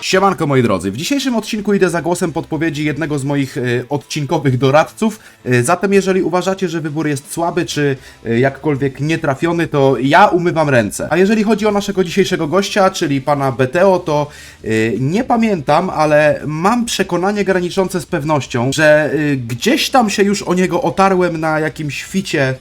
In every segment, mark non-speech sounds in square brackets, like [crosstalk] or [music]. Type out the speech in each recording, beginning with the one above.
Siemanko moi drodzy, w dzisiejszym odcinku idę za głosem podpowiedzi jednego z moich e, odcinkowych doradców. E, zatem jeżeli uważacie, że wybór jest słaby czy e, jakkolwiek nietrafiony, to ja umywam ręce. A jeżeli chodzi o naszego dzisiejszego gościa, czyli pana Beteo, to e, nie pamiętam, ale mam przekonanie graniczące z pewnością, że e, gdzieś tam się już o niego otarłem na jakimś ficie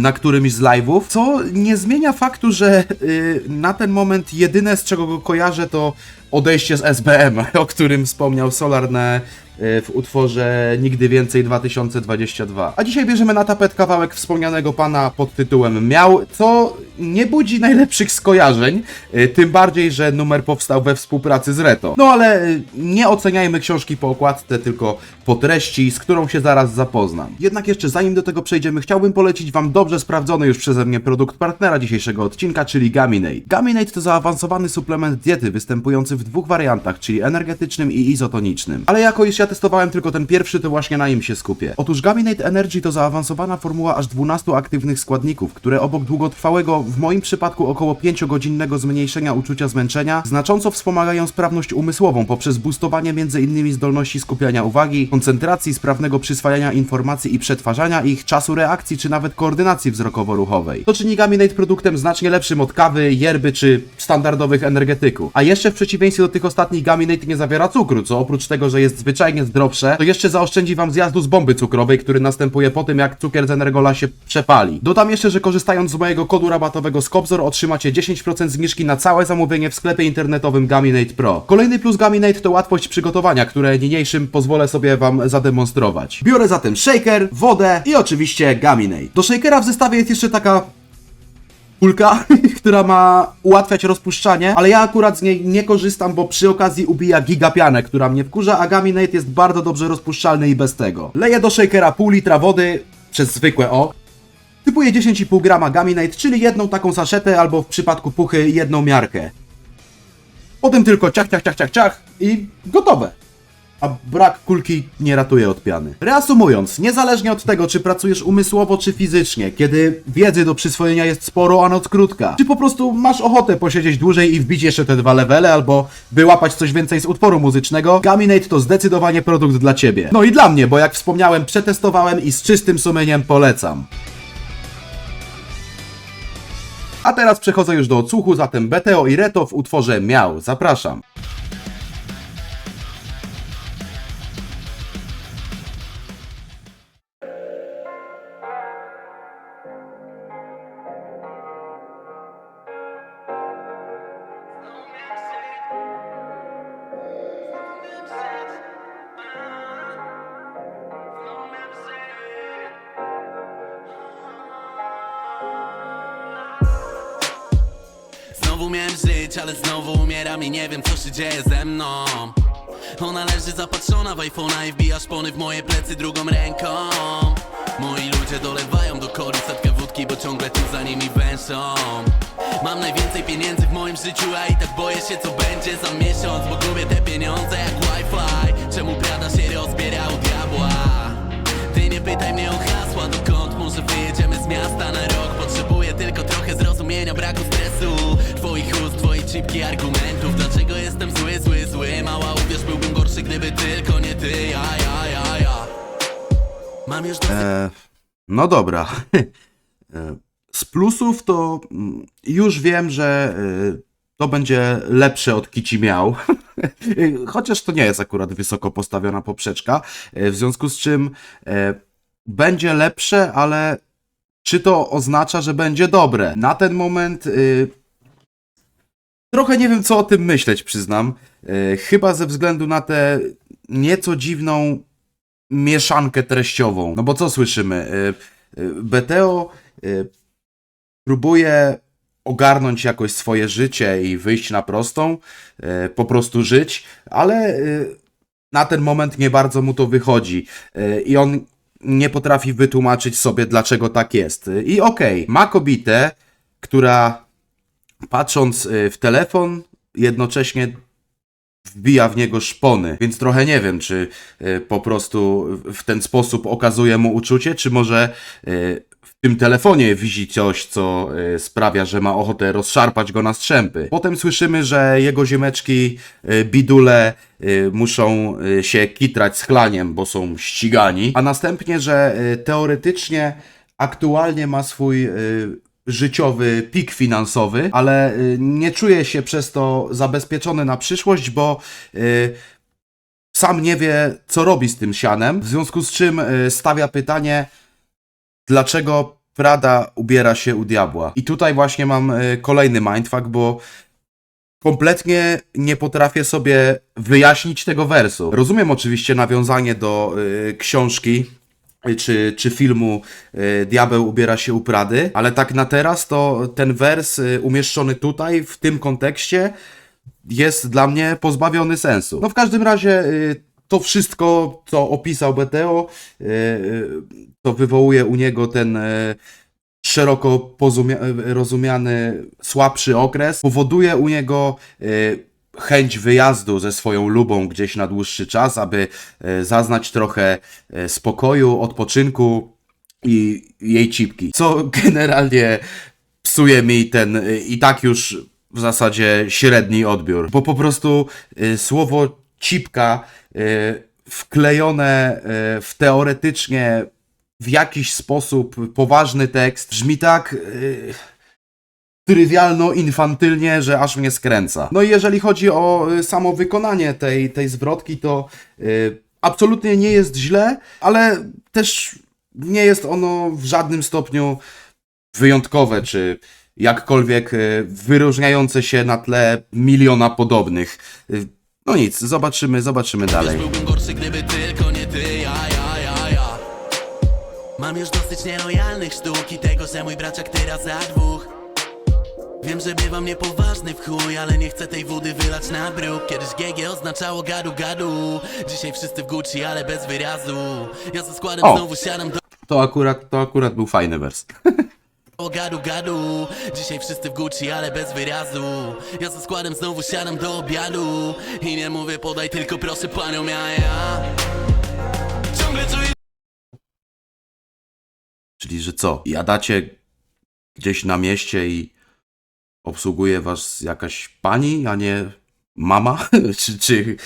na którymś z live'ów, co nie zmienia faktu, że y, na ten moment jedyne z czego go kojarzę to odejście z SBM, [laughs] o którym wspomniał Solarne y, w utworze Nigdy Więcej 2022. A dzisiaj bierzemy na tapet kawałek wspomnianego pana pod tytułem Miał, co nie budzi najlepszych skojarzeń, y, tym bardziej, że numer powstał we współpracy z Reto. No ale y, nie oceniajmy książki po okładce, tylko po treści, z którą się zaraz zapoznam. Jednak jeszcze zanim do tego przejdziemy, chciałbym polecić Wam dobrze sprawdzony już przeze mnie produkt partnera dzisiejszego odcinka, czyli Gaminate. Gaminate to zaawansowany suplement diety występujący w dwóch wariantach, czyli energetycznym i izotonicznym. Ale jako iż ja testowałem tylko ten pierwszy, to właśnie na nim się skupię. Otóż Gaminate Energy to zaawansowana formuła aż 12 aktywnych składników, które obok długotrwałego, w moim przypadku około 5-godzinnego zmniejszenia uczucia zmęczenia, znacząco wspomagają sprawność umysłową poprzez boostowanie m.in. zdolności skupiania uwagi, koncentracji, sprawnego przyswajania informacji i przetwarzania ich, czasu reakcji czy nawet koordynacji wzrokowo-ruchowej. To czyni Gaminate produktem znacznie lepszym od kawy, yerby czy standardowych energetyków. A jeszcze w przeciwieństwie do tych ostatnich Gaminate nie zawiera cukru, co oprócz tego, że jest zwyczajnie zdrowsze, to jeszcze zaoszczędzi Wam zjazdu z bomby cukrowej, który następuje po tym, jak cukier z Energola się przepali. Dodam jeszcze, że korzystając z mojego kodu rabatowego Skobzor otrzymacie 10% zniżki na całe zamówienie w sklepie internetowym Gaminate Pro. Kolejny plus Gaminate to łatwość przygotowania, które niniejszym pozwolę sobie Wam zademonstrować. Biorę zatem shaker, wodę i oczywiście Gaminate. Do shakera w zestawie jest jeszcze taka kulka, [laughs] która ma ułatwiać rozpuszczanie, ale ja akurat z niej nie korzystam, bo przy okazji ubija gigapianę, która mnie wkurza, a Gaminate jest bardzo dobrze rozpuszczalny i bez tego. Leję do shakera pół litra wody przez zwykłe O. Typuję 10,5 grama Gaminate, czyli jedną taką saszetę, albo w przypadku puchy jedną miarkę. Potem tylko ciach, ciach, ciach, ciach, ciach i gotowe. A brak kulki nie ratuje od piany. Reasumując, niezależnie od tego, czy pracujesz umysłowo czy fizycznie, kiedy wiedzy do przyswojenia jest sporo, a noc krótka, czy po prostu masz ochotę posiedzieć dłużej i wbić jeszcze te dwa levele, albo wyłapać coś więcej z utworu muzycznego, Gaminate to zdecydowanie produkt dla Ciebie. No i dla mnie, bo jak wspomniałem, przetestowałem i z czystym sumieniem polecam. A teraz przechodzę już do odsłuchu, zatem BTO i Reto w utworze Miał. Zapraszam. Znowu żyć, ale znowu umieram i nie wiem co się dzieje ze mną. Ona leży zapatrzona w iPhone'a i wbija szpony w moje plecy drugą ręką. Moi ludzie dolewają do kory setkę wódki, bo ciągle tu za nimi węszą. Mam najwięcej pieniędzy w moim życiu, a i tak boję się co będzie za miesiąc Bo gubię te pieniądze jak Wi-Fi. Czemu Prada się rozbiera u diabła? Ty nie pytaj mnie o hasła, dokąd może wyjedziemy z miasta na rok zrozumienia, braku stresu Twoich ust, twojej cipki argumentów Dlaczego jestem zły, zły, zły Mała uwierz, byłbym gorszy, gdyby tylko nie ty Ja, ja, ja, ja Mam już dosyć E, no dobra. [laughs] E, Z plusów to mm, już wiem, że e, to będzie lepsze od Kici Miał. [laughs] Chociaż to nie jest akurat wysoko postawiona poprzeczka. e, W związku z czym e, będzie lepsze, ale czy to oznacza, że będzie dobre? Na ten moment y, trochę nie wiem, co o tym myśleć, przyznam. E, Chyba ze względu na tę nieco dziwną mieszankę treściową. No bo co słyszymy? Y, y, BTO y, próbuje ogarnąć jakoś swoje życie i wyjść na prostą, y, po prostu żyć, ale y, na ten moment nie bardzo mu to wychodzi Y, i on nie potrafi wytłumaczyć sobie, dlaczego tak jest. I okej, ma kobietę, która patrząc y, w telefon, jednocześnie wbija w niego szpony, więc trochę nie wiem, czy y, po prostu w ten sposób okazuje mu uczucie, czy może y, w tym telefonie widzi coś, co y, sprawia, że ma ochotę rozszarpać go na strzępy. Potem słyszymy, że jego ziemeczki y, bidule y, muszą się kitrać z chlaniem, bo są ścigani. A następnie, że teoretycznie aktualnie ma swój życiowy pik finansowy, ale nie czuje się przez to zabezpieczony na przyszłość, bo sam nie wie, co robi z tym sianem, w związku z czym stawia pytanie, dlaczego Prada ubiera się u diabła. I tutaj właśnie mam y, kolejny mindfuck, bo kompletnie nie potrafię sobie wyjaśnić tego wersu. Rozumiem oczywiście nawiązanie do y, książki y, czy, czy filmu Diabeł ubiera się u Prady, ale tak na teraz to ten wers umieszczony tutaj, w tym kontekście, jest dla mnie pozbawiony sensu. No w każdym razie to wszystko, co opisał BTO, y, y, to wywołuje u niego ten y, szeroko rozumiany słabszy okres, powoduje u niego chęć wyjazdu ze swoją lubą gdzieś na dłuższy czas, aby zaznać trochę spokoju, odpoczynku i jej cipki. Co generalnie psuje mi ten i tak już w zasadzie średni odbiór, bo po prostu słowo cipka y, wklejone y, w teoretycznie w jakiś sposób poważny tekst brzmi tak y, trywialno-infantylnie, że aż mnie skręca. No i jeżeli chodzi o samo wykonanie tej, tej zwrotki, to absolutnie nie jest źle, ale też nie jest ono w żadnym stopniu wyjątkowe, czy jakkolwiek wyróżniające się na tle miliona podobnych. No nic, zobaczymy, zobaczymy dalej. Byłbym gorszy, gdyby tylko nie ty, ja, ja, ja, ja Mam już dosyć nielojalnych sztuk i tego, że mój braciak tyra za dwóch Wiem, że bywam niepoważny w chuj, ale nie chcę tej wody wylać na bruk Kiedyś GG oznaczało gadu gadu Dzisiaj wszyscy w Gucci, ale bez wyrazu Ja ze składem O. znowu siadam do To akurat, to akurat był fajny wers. [laughs] gadu gadu Dzisiaj wszyscy w Gucci, ale bez wyrazu Ja ze składem znowu siadam do obiadu I nie mówię podaj, tylko proszę panią, ja, ja Ciągle czuję Czyli, że co? Jadacie gdzieś na mieście i obsługuje was jakaś pani, a nie mama? [laughs] czy, czy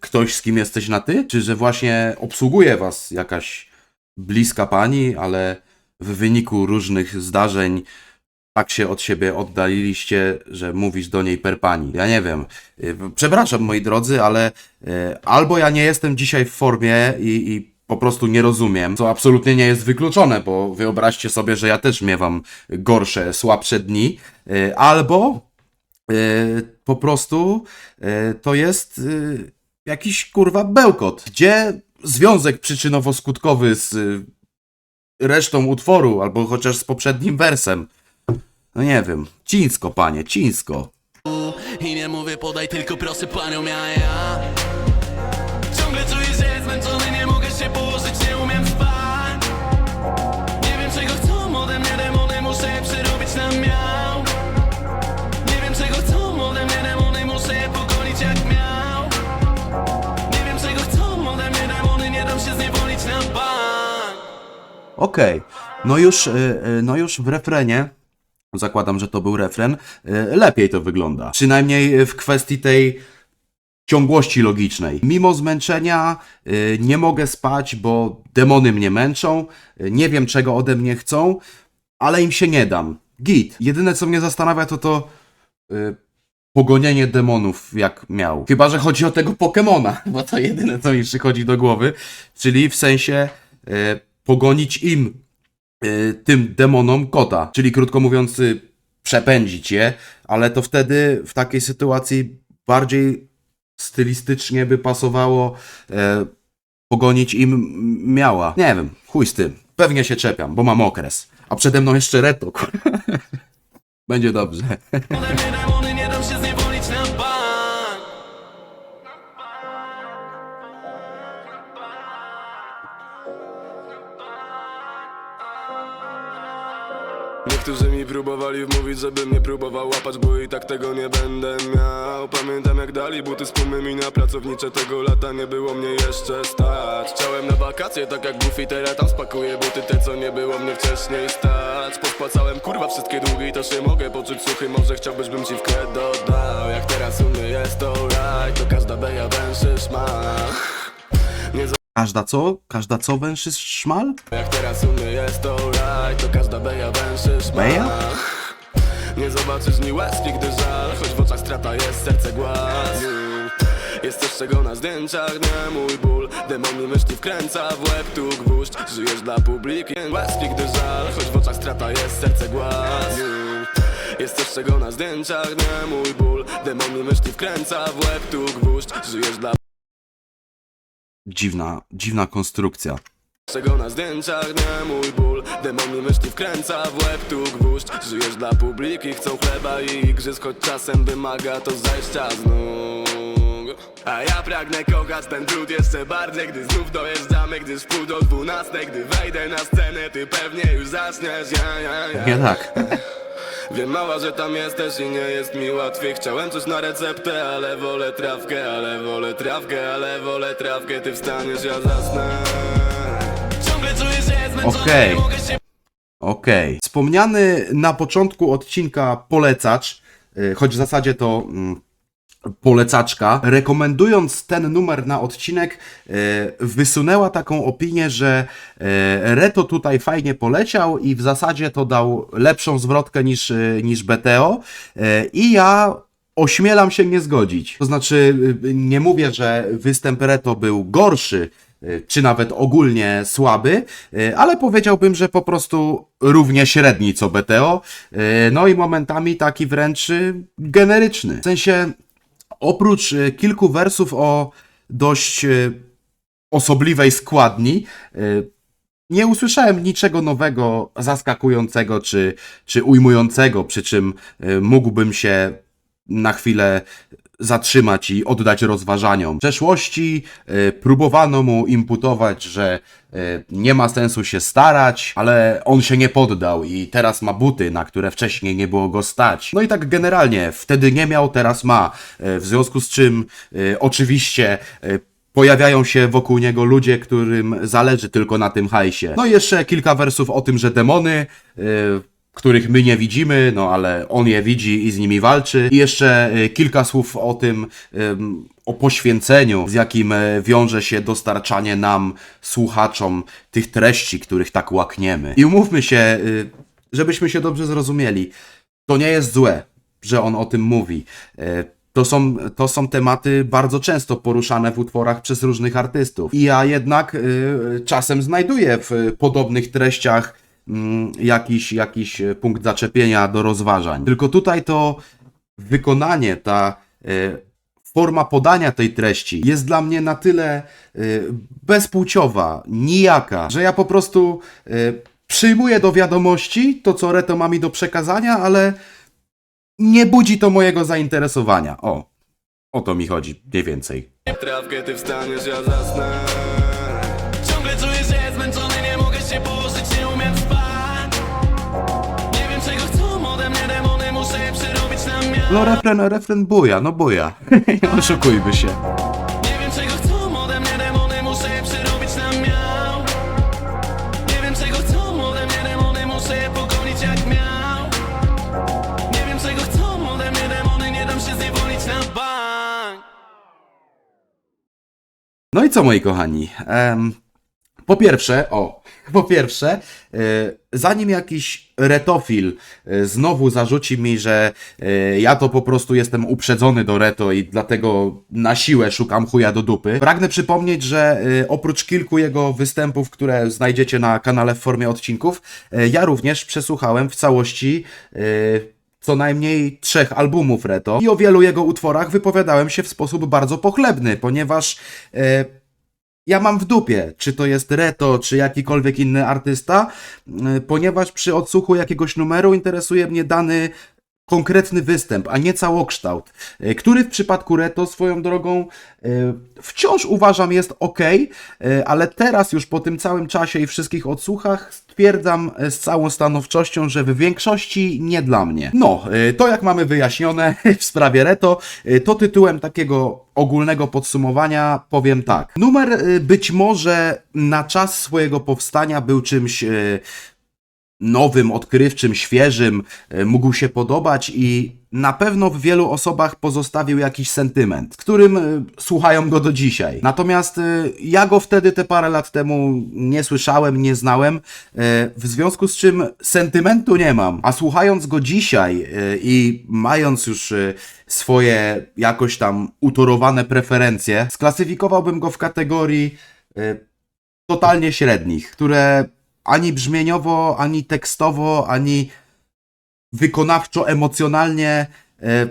ktoś, z kim jesteś na ty? Czy że właśnie obsługuje was jakaś bliska pani, ale w wyniku różnych zdarzeń tak się od siebie oddaliliście, że mówisz do niej per pani. Ja nie wiem. Y, Przepraszam, moi drodzy, ale y, albo ja nie jestem dzisiaj w formie i, i po prostu nie rozumiem, co absolutnie nie jest wykluczone, bo wyobraźcie sobie, że ja też miewam gorsze, słabsze dni, y, albo po prostu to jest jakiś kurwa bełkot. Gdzie związek przyczynowo-skutkowy z resztą utworu, albo chociaż z poprzednim wersem? No nie wiem. Cińsko, panie, cińsko. I nie mówię podaj, tylko proszę panią, ja, ja Okej. No już, y, y, no już w refrenie, zakładam, że to był refren, y, lepiej to wygląda. Przynajmniej w kwestii tej ciągłości logicznej. Mimo zmęczenia nie mogę spać, bo demony mnie męczą, nie wiem czego ode mnie chcą, ale im się nie dam. Git. Jedyne co mnie zastanawia to to pogonienie demonów jak miał. Chyba, że chodzi o tego Pokemona, [laughs] bo to jedyne co mi przychodzi do głowy, czyli w sensie pogonić im, y, tym demonom kota, czyli krótko mówiąc y, przepędzić je, ale to wtedy w takiej sytuacji bardziej stylistycznie by pasowało e, pogonić im miała. Nie wiem, chuj z tym. Pewnie się czepiam, bo mam okres. A przede mną jeszcze reto. kur- [laughs] Będzie dobrze. Którzy mi próbowali wmówić, żebym nie próbował łapać Bo i tak tego nie będę miał. Pamiętam jak dali buty z pumy mi na pracownicze Tego lata nie było mnie jeszcze stać. Chciałem na wakacje, tak jak Goofy Teraz tam spakuję buty, te co nie było mnie wcześniej stać. Pospłacałem kurwa wszystkie długi, to się mogę poczuć suchy Może chciałbyś, bym ci w kredo dał. Jak teraz u mnie jest to right To każda beja węszy szmach Nie Każda co? Każda co węszy szmal? jak teraz u mnie jest to right To każda beja węszy szmach Beja? Nie zobaczysz ni łezki, gdy żal Choć w oczach strata jest serce głaz. Jest coś czego na zdjęciach nie mój ból. Demon mi myśli wkręca w łeb tu gwóźdź. Żyjesz dla publiki łezki, gdy żal Choć w oczach strata jest serce głaz. Jest coś czego na zdjęciach nie mój ból. Demon mi myśli wkręca w łeb tu gwóźdź. Żyjesz dla Dziwna, dziwna konstrukcja. Czego na zdjęciach nie mój ból Demon mi myśli wkręca w łeb tu gwóźdź Żyjesz dla publiki, chcą chleba i igrzysk Choć czasem wymaga to zajścia z nóg A ja pragnę kochać ten trud jeszcze bardziej Gdy znów dojeżdżamy, gdyż wpół do dwunastej Gdy wejdę na scenę, ty pewnie już zaczniesz ja, ja, ja. Nie tak. Wiem mała, że tam jesteś i nie jest mi łatwiej Chciałem coś na receptę, ale wolę trawkę Ale wolę trawkę, ale wolę trawkę Ty wstaniesz, ja zasnę Ciągle czuję się zmęczony, Okej. mogę się Okej. Wspomniany na początku odcinka polecacz, y, choć w zasadzie to mm, polecaczka, rekomendując ten numer na odcinek, y, wysunęła taką opinię, że y, Reto tutaj fajnie poleciał i w zasadzie to dał lepszą zwrotkę niż, y, niż BTO. I ja ośmielam się nie zgodzić. To znaczy, nie mówię, że występ Reto był gorszy, czy nawet ogólnie słaby, ale powiedziałbym, że po prostu równie średni co BTO, no i momentami taki wręcz generyczny. W sensie, oprócz y, kilku wersów o dość y, osobliwej składni, y, nie usłyszałem niczego nowego, zaskakującego czy, czy ujmującego, przy czym mógłbym się na chwilę zatrzymać i oddać rozważaniom. W przeszłości y, próbowano mu imputować, że y, nie ma sensu się starać, ale on się nie poddał i teraz ma buty, na które wcześniej nie było go stać. No i tak generalnie, wtedy nie miał, teraz ma. Y, w związku z czym oczywiście Pojawiają się wokół niego ludzie, którym zależy tylko na tym hajsie. No i jeszcze kilka wersów o tym, że demony, których my nie widzimy, no ale on je widzi i z nimi walczy. I jeszcze yy, kilka słów o tym, ym, o poświęceniu, z jakim e, wiąże się dostarczanie nam, słuchaczom, tych treści, których tak łakniemy. I umówmy się, yy, żebyśmy się dobrze zrozumieli, to nie jest złe, że on o tym mówi. E, To są, to są tematy bardzo często poruszane w utworach przez różnych artystów. I ja jednak czasem znajduję w podobnych treściach jakiś, jakiś e, punkt zaczepienia do rozważań. Tylko tutaj to wykonanie, ta y, forma podania tej treści jest dla mnie na tyle y, bezpłciowa, nijaka, że ja po prostu przyjmuję do wiadomości to, co Reto ma mi do przekazania, ale nie budzi to mojego zainteresowania. O, o to mi chodzi, mniej więcej. Trawkę, ty wstaniesz, ja zasnę No refren, refren buja, no buja. [laughs] Nie oszukujmy się. Nie wiem czego chcą ode mnie demony, muszę je przerobić na miał Nie wiem czego chcą ode mnie demony, muszę je pogonić jak miał Nie wiem czego chcą ode mnie demony, nie dam się zniewolić na bank No i co, moi kochani? Em, po pierwsze, o, po pierwsze, e, zanim jakiś retofil e, znowu zarzuci mi, że e, ja to po prostu jestem uprzedzony do reto i dlatego na siłę szukam chuja do dupy, pragnę przypomnieć, że oprócz kilku jego występów, które znajdziecie na kanale w formie odcinków, ja również przesłuchałem w całości co najmniej trzech albumów Reto i o wielu jego utworach wypowiadałem się w sposób bardzo pochlebny, ponieważ ja mam w dupie, czy to jest Reto, czy jakikolwiek inny artysta, e, ponieważ przy odsłuchu jakiegoś numeru interesuje mnie dany konkretny występ, a nie całokształt, e, który w przypadku Reto swoją drogą e, wciąż uważam jest ok, e, ale teraz już po tym całym czasie i wszystkich odsłuchach stwierdzam z całą stanowczością, że w większości nie dla mnie. No, to jak mamy wyjaśnione [laughs] w sprawie Reto, to tytułem takiego ogólnego podsumowania powiem tak. Numer być może na czas swojego powstania był czymś nowym, odkrywczym, świeżym, e, mógł się podobać i na pewno w wielu osobach pozostawił jakiś sentyment, którym e, słuchają go do dzisiaj. Natomiast e, ja go wtedy te parę lat temu nie słyszałem, nie znałem, w związku z czym sentymentu nie mam. A słuchając go dzisiaj i mając już swoje jakoś tam utorowane preferencje, sklasyfikowałbym go w kategorii totalnie średnich, które ani brzmieniowo, ani tekstowo, ani wykonawczo, emocjonalnie e,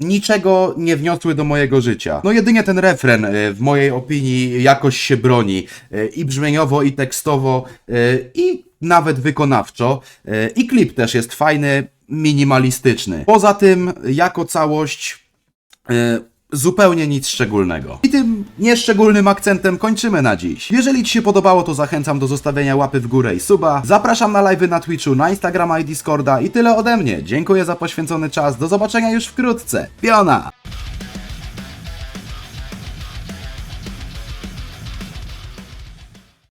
niczego nie wniosły do mojego życia. No jedynie ten refren e, w mojej opinii jakoś się broni e, i brzmieniowo, i tekstowo, i nawet wykonawczo. I klip też jest fajny, minimalistyczny. Poza tym, jako całość, zupełnie nic szczególnego. I tym nieszczególnym akcentem kończymy na dziś. Jeżeli Ci się podobało, to zachęcam do zostawienia łapy w górę i suba. Zapraszam na live'y na Twitchu, na Instagrama i Discorda i tyle ode mnie. Dziękuję za poświęcony czas. Do zobaczenia już wkrótce. Piona!